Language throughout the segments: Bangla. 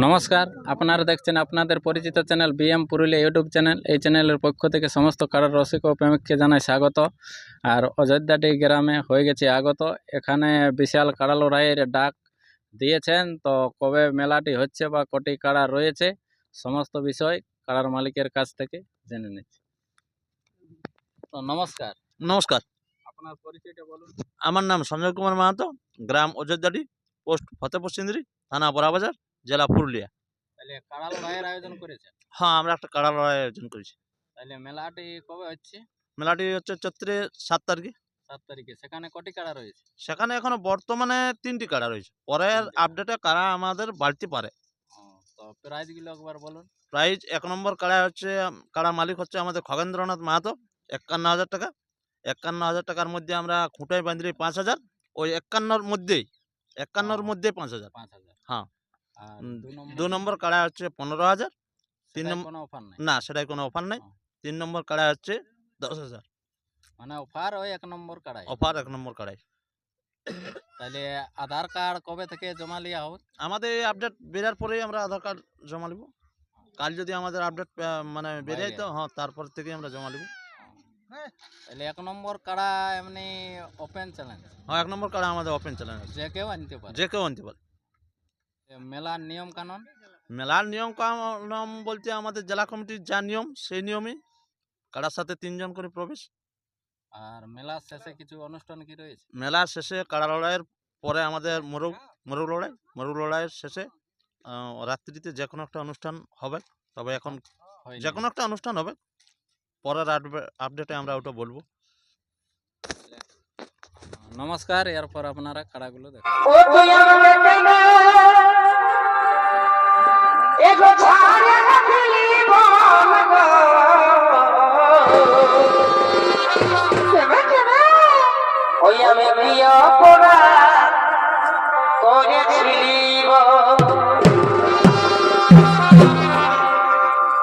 নমস্কার আপনারা দেখছেন আপনাদের পরিচিত channel BM Purulia YouTube channel. এই চ্যানেলের পক্ষ থেকে সমস্ত কারার রসিক ও প্রেমিককে জানাই স্বাগত। আর অযোধ্যাটি গ্রামে হয়ে গেছে আগত। এখানে বিশাল কাড়া লড়াইয়ের ডাক দিয়েছেন। তো কবে মেলাটি হচ্ছে বা কটি কাড়া রয়েছে সমস্ত বিষয় কাড়ার মালিকের কাছ থেকে জেনে নিচ্ছি। তো নমস্কার। নমস্কার। আপনার পরিচয়টা বলুন। আমার নাম সঞ্জয় কুমার মাহাতো গ্রাম অযোধ্যাটি পোস্ট ফতেপুর সিন্দ্রি থানা বড়াবাজার। জেলা পুরুলিয়া। তাহলে কাড়া লড়াইয়ের আয়োজন করেছেন? হ্যাঁ আমরা একটা কাড়া লড়াই আয়োজন করেছি। তাহলে মেলাটি কবে হচ্ছে? মেলাটি হচ্ছে চৈত্রে সাত তারিখে। সাত তারিখে সেখানে কটি কাড়া রয়েছে? সেখানে এখনও বর্তমানে তিনটি কাড়া রয়েছে। পরের আপডেটে কাড়া। আমাদের বাড়তে পারে। তো প্রাইজগুলো একবার বলুন। প্রাইস এক নম্বর কাড়া হচ্ছে কাড়া মালিক হচ্ছে আমাদের খগেন্দ্রনাথ মাহাতো। একান্ন হাজার টাকা। একান্ন হাজার টাকার মধ্যে আমরা খুঁটাই বাঁধলি পাঁচ হাজার। ওই একান্নর মধ্যেই একান্নর। মধ্যে পাঁচ হাজার। পাঁচ হাজার। দু নম্বর কাড়া হচ্ছে পনেরো হাজার তিন নম্বর- না সেটাই কোনো অফার নেই। তিন নম্বর কাড়া হচ্ছে দশ হাজার। মানে অফার ওই এক নম্বর কাড়াই অফার এক নম্বর কাড়াই তাহলে আধার কার্ড কবে থেকে জমা লিয়া হবে? আমাদের আপডেট বেরার পরেই আমরা আধার কার্ড জমা নিব কাল যদি আমাদের আপডেট মানে বেরিয়ে। তো হ্যাঁ তারপর থেকে আমরা জমা নিব তাহলে এক নম্বর কাড়া এমনি ওপেন চ্যালেঞ্জ হ্যাঁ এক নম্বর কাড়া আমাদের ওপেন চ্যালেঞ্জ যে কেউ আনতে পারে। যে কেউ আনতে পারে। মেলার নিয়ম কানুন মেলার নিয়ম কানুন বলতে আমাদের জেলা কমিটির যা নিয়ম সেই নিয়মই কাড়ার সাথে তিনজন করে প্রবেশ আর মেলার শেষে কিছু অনুষ্ঠান কি রয়েছে মেলার শেষে কাড়া লড়াইয়ের পরে আমাদের মোরগ মোরগ লড়াই মোরগ লড়াইয়ের শেষে রাত্রিতে যে কোনো একটা অনুষ্ঠান হবে তবে এখন যে কোনো একটা অনুষ্ঠান হবে পরের আপডেটে আমরা ওটা বলব নমস্কার এরপর আপনারা কাড়াগুলো দেখুন ওই আমি প্রিয় পোড়া করেছিলি গো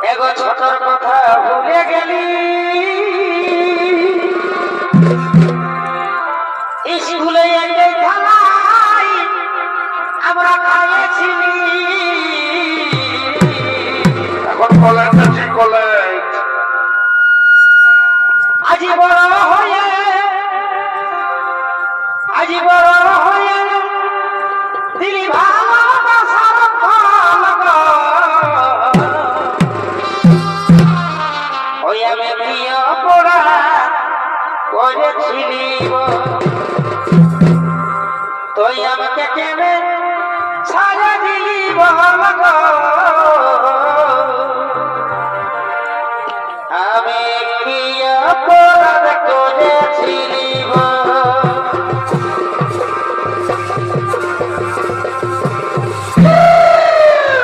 এগো ছোটর কথা ভুলে গেলি স্কুলে আমরা খাইয়েছিলি। কলেজ আছে কলেজ আজি বড় হয়ে আজি বড় হয়ে ওই আমি প্রিয় পোড়া করেছিলি। তুই আমাকে কেনে ছাড়া দিলি বল